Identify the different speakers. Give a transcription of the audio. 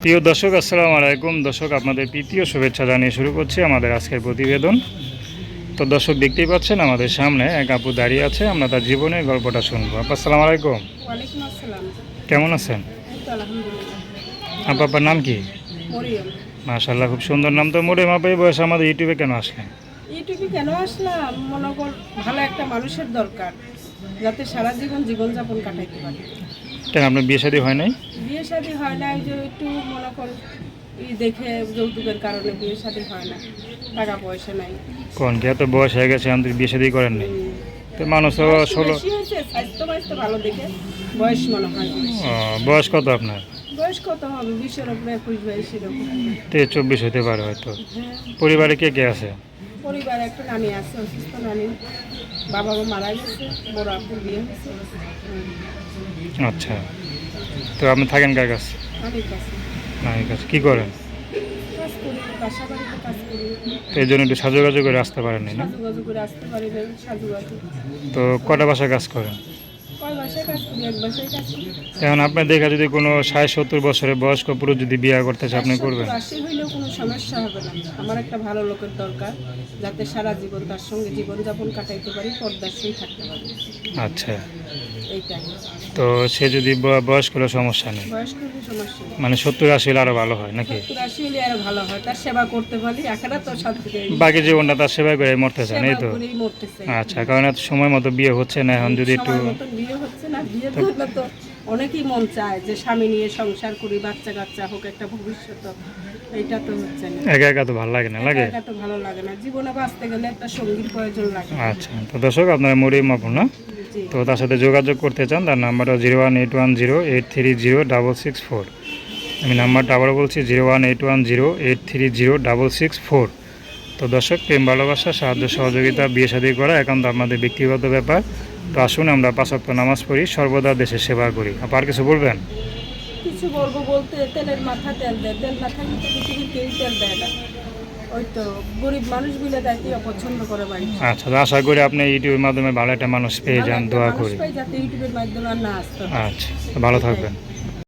Speaker 1: প্রিয় দর্শক আসসালামু আলাইকুম। দর্শক আপনাদের তৃতীয় শুভেচ্ছা জানিয়ে শুরু করছি আমাদের আজকের প্রতিবেদন। তো দর্শক দেখতেই পাচ্ছেন আমাদের সামনে এক আপু দাঁড়িয়ে আছে আমরা তার জীবনের গল্পটা শুনব। আপু আসসালামু আলাইকুম। কেমন আছেন? আপু আপনার নাম কি? মাশাল্লাহ খুব সুন্দর নাম তো মোড়ে মাপে বয়স আমাদের ইউটিউবে কেন আসলেন?
Speaker 2: ইউটিউবে কেন আসলাম? মনে কর ভালো একটা মানুষের দরকার যাতে সারা জীবন জীবনযাপন কাটাইতে পারে।
Speaker 1: কেন আপনার বিয়ে শাদী হয় নাই?
Speaker 2: বিয়ে শাদী হয় না যে একটু মনে কর দেখে যৌতুকের কারণে বিয়ে শাদী হয় না টাকা পয়সা নাই।
Speaker 1: কোন কি এত বয়স হয়ে গেছে আমাদের বিয়ে শাদী করেন নাই? তো মানুষ তো ষোলো
Speaker 2: ভালো দেখে বয়স মনে হয়
Speaker 1: বয়স কত আপনার?
Speaker 2: বয়স কত হবে? বিশের উপরে একুশ বাইশ এরকম
Speaker 1: তেইশ চব্বিশ হতে পারে হয়তো।
Speaker 2: হ্যাঁ।
Speaker 1: পরিবারে কে কে আছে?
Speaker 2: পরিবারে একটা নানি আছে অসুস্থ নানি। বাবা মারা গেছে বড় আপুর বিয়ে হয়েছে।
Speaker 1: আচ্ছা। তো আপনি থাকেন কার কাছে?
Speaker 2: নানির কাছে।
Speaker 1: নানির কী করেন? এই জন্য একটু সাজুগাজু করে আসতে পারেন না? তো কটা বাসায় কাজ করেন? এখন আপনার দেখা যদি কোনো ষাট সত্তর বছরের বয়স্ক পুরুষ যদি বিয়ে করতে চায় আপনি করবেন?
Speaker 2: আশি হইলেও কোনো সমস্যা হবে না। আমার একটা ভালো লোকের দরকার যাতে সারা জীবন তার সঙ্গে জীবনযাপন কাটাইতে পারি পর্দাশীল থাকতে পারি।
Speaker 1: আচ্ছা।
Speaker 2: এইটাই।
Speaker 1: তো সে যদি বয়স্ক হলে সমস্যা নেই? মানে সত্তর আশি হলে ভালো হয় নাকি?
Speaker 2: আরও ভালো হয়। পারি থেকে
Speaker 1: বাকি জীবনটা তার সেবা করে মরতে চান এই তো? আচ্ছা কারণ এত সময় মতো বিয়ে হচ্ছে না এখন যদি একটু
Speaker 2: বিয়ে হচ্ছে না? বিয়ে করলে তো অনেকেই মন চায় যে স্বামী নিয়ে সংসার করি বাচ্চা কাচ্চা হোক একটা ভবিষ্যৎ। এইটা তো হচ্ছে না।
Speaker 1: একা একা তো ভালো লাগে না লাগে?
Speaker 2: এটা তো ভালো লাগে না। জীবনে বাঁচতে গেলে একটা সঙ্গীর প্রয়োজন লাগে।
Speaker 1: আচ্ছা তো দর্শক আপনার মরিয়ম আপু না? তো তার সাথে যোগাযোগ করতে চান তার নাম্বারটা zero one eight one zero eight three zero double six four. আমি নাম্বারটা আবারও বলছি zero one eight one zero eight three zero double six four. তো দর্শক প্রেম ভালোবাসা সাহায্য সহযোগিতা বিয়ে শাদী করা একান্ত আপনাদের ব্যক্তিগত ব্যাপার। তো আসুন আমরা পাঁচক্ত নামাজ পড়ি সর্বদা দেশের সেবা করি। আর কিছু বলবেন?
Speaker 2: কিছু বলব বলতে তেলের মাথা তেল দেয়। তেল মাথা কিন্তু পৃথিবীর কেউ তেল দেয় না। ওই তো গরিব মানুষগুলো দেখতে অপছন্দ করে বাড়ি।
Speaker 1: আচ্ছা আশা করি আপনি ইউটিউবের মাধ্যমে ভালো একটা মানুষ পেয়ে যান দোয়া করি।
Speaker 2: যাতে ইউটিউবের মাধ্যমে না আসতে
Speaker 1: আচ্ছা ভালো থাকবেন।